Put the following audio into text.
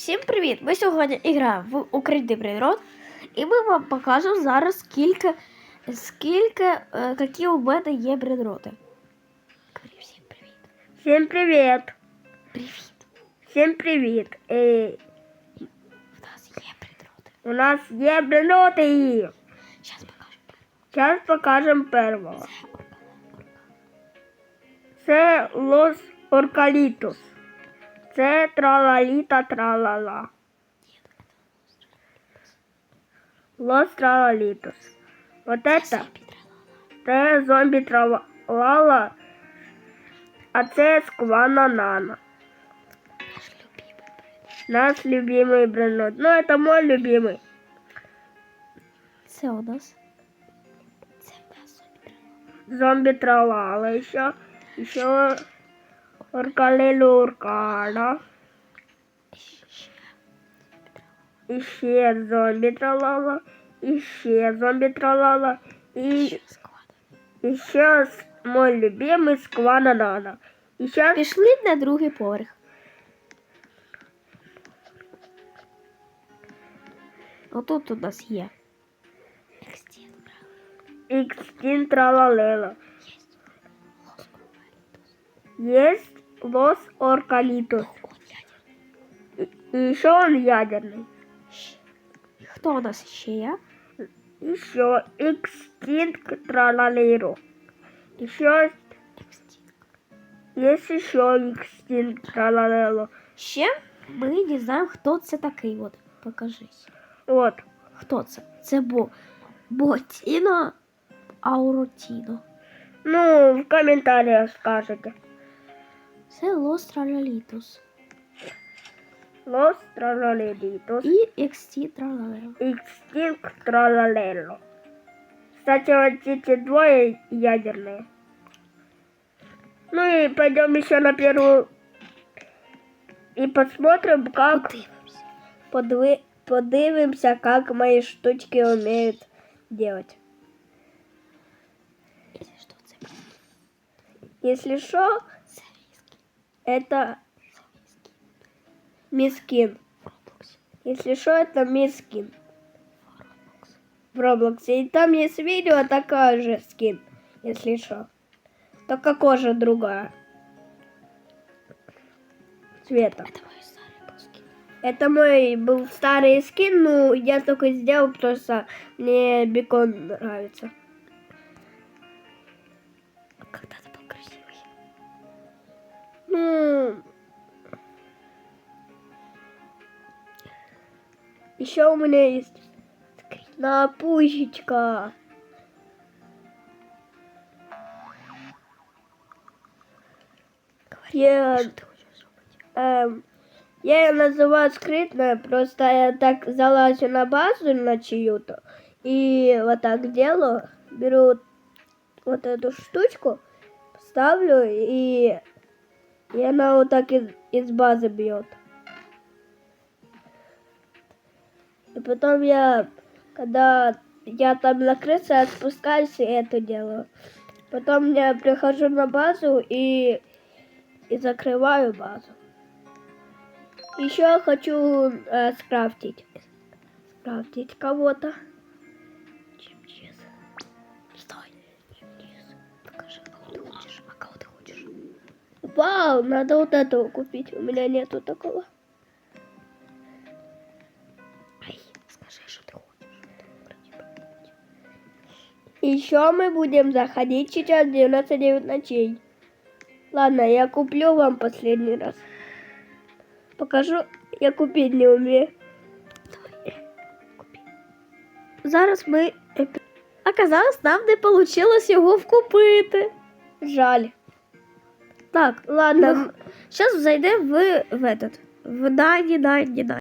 Всім привіт! Ми сьогодні граємо в Укритий природ, і ми вам покажемо зараз скільки, скільки, е, які у мене є брендроти. Говори всім привіт. Всем привет! Привіт! Всем привет! Э, В нас є брендроти. у нас є бреноти. Зараз покажемо. Зараз покажемо первого. Це орка. Це Лос Оркалітус. Це тралаліта тралала. Лос тралалітус. Вот это Це підрала. це зомбі тралала. А це сквана нана. Наш любимий бренд. Наш любимый бренот. Ну, это мой любимый. Це у нас. Це в нас підрала. зомби тралала еще. Еще Оркалелуркана. Еще зомби тралала. Еще зомби тралала. И Ще склад. еще с- мой любимый Сквана Нана. И сейчас Пішли на другий поверх. Отут у нас є. Екстін, брали. Икстин тралалела. Є. Есть Лос Оркалитус. Он ядерний. И еще он ядерный. Хто у нас ще є? Еще Экстинк Тралалеру. Еще Екстін. есть еще Экстинк Тралалело. Ще ми не знаємо, хто це такий. От, покажись. Вот. Хто це? Це бо Ботіно Ауротіно. Ну, в комментариях скажете. Це Лостралітус. Лос Тралалеритус. І Екстін Тралалеро. Экстинк Тралалело. Кстати, вот эти двое ядерные. Ну и пойдем еще на первую. И посмотрим, как Подивимося. подвы... подивимся, как мои штучки умеют делать. Якщо що, це Если что, це віскі. это Це віскі. мискин. В Роблоксі. Если что, это мискин В Роблоксі. в Роблоксе. И там есть видео, такая же скин, если что. Только кожа другая. Цвета. Это мой старый был скин. Это мой был старый скин, ну я только сделал, потому что мне бекон нравится. А когда ты был красивый? ну, еще у меня есть. Я, ты хочешь зробити? эм, я ее называю скрытная, просто я так залазю на базу на чью-то и вот так делаю, беру вот эту штучку, ставлю и, и она вот так из, из базы бьет. И потом я, когда я там на крысе отпускаюсь и это делаю. Потом я прихожу на базу и, и закрываю базу. Еще хочу э, скрафтить. Скрафтить кого-то. Вау, надо вот этого купить. У меня нету такого. Ай, скажи, что ты хочешь. Еще мы будем заходить сейчас 99 ночей. Ладно, я куплю вам последний раз. Покажу, я купить не умею. Купи. Зараз ми... Оказалось, нам не получилось його вкупити. Жаль. Так, Ладно, Зараз зайдемо в, в этот. В Найні, Найні, Найні.